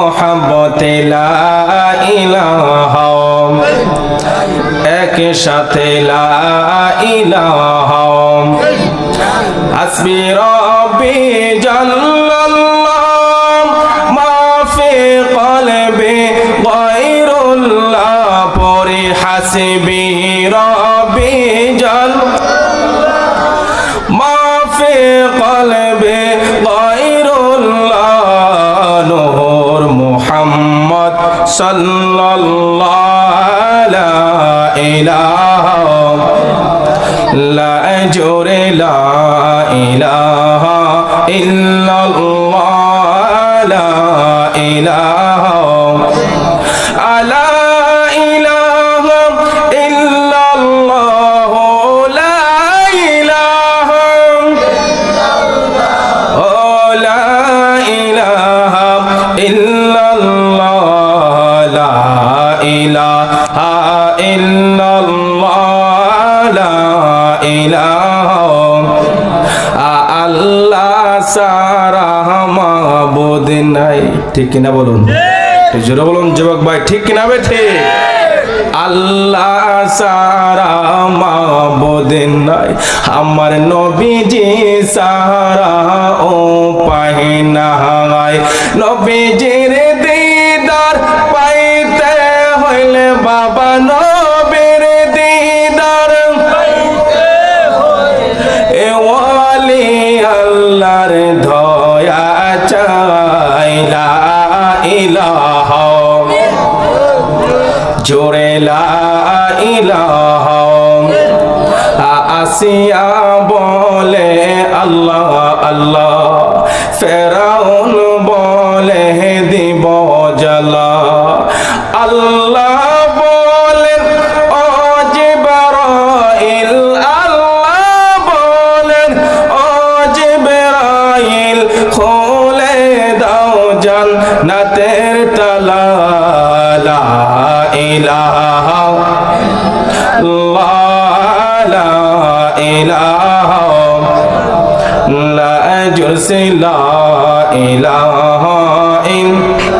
মোহাম্মতে লা ইলাহা। এক সাথে লা ইলাহা। হাসবি রব্বি জাল্লাল্লাহ মা ফি কলবি গায়রুল্লাহ, পরে হাসবি রব্বি জাল্লাল্লাহ মা সাল্লাল্লাহু লা ইলাহা লা জোরে লা ইলাহা ইল্লাল্লাহ। লা ইলাহা আল্লাহ সারা মাবুদ নাই। ঠিক কিনা বলুন? জোরে বলুন যুবক ভাই, ঠিক কিনা আল্লাহ সারা নাই। আমার নবীজি সারা ও নবীজির ইলাহা। জোরে লা ইলাহা। আসিয়া বলে আল্লাহ আল্লাহ। ফেরাউন জান্নাতের তালা লা ইলাহা লা ইলাহা লা জুসি লা ইলাহা ইল্লা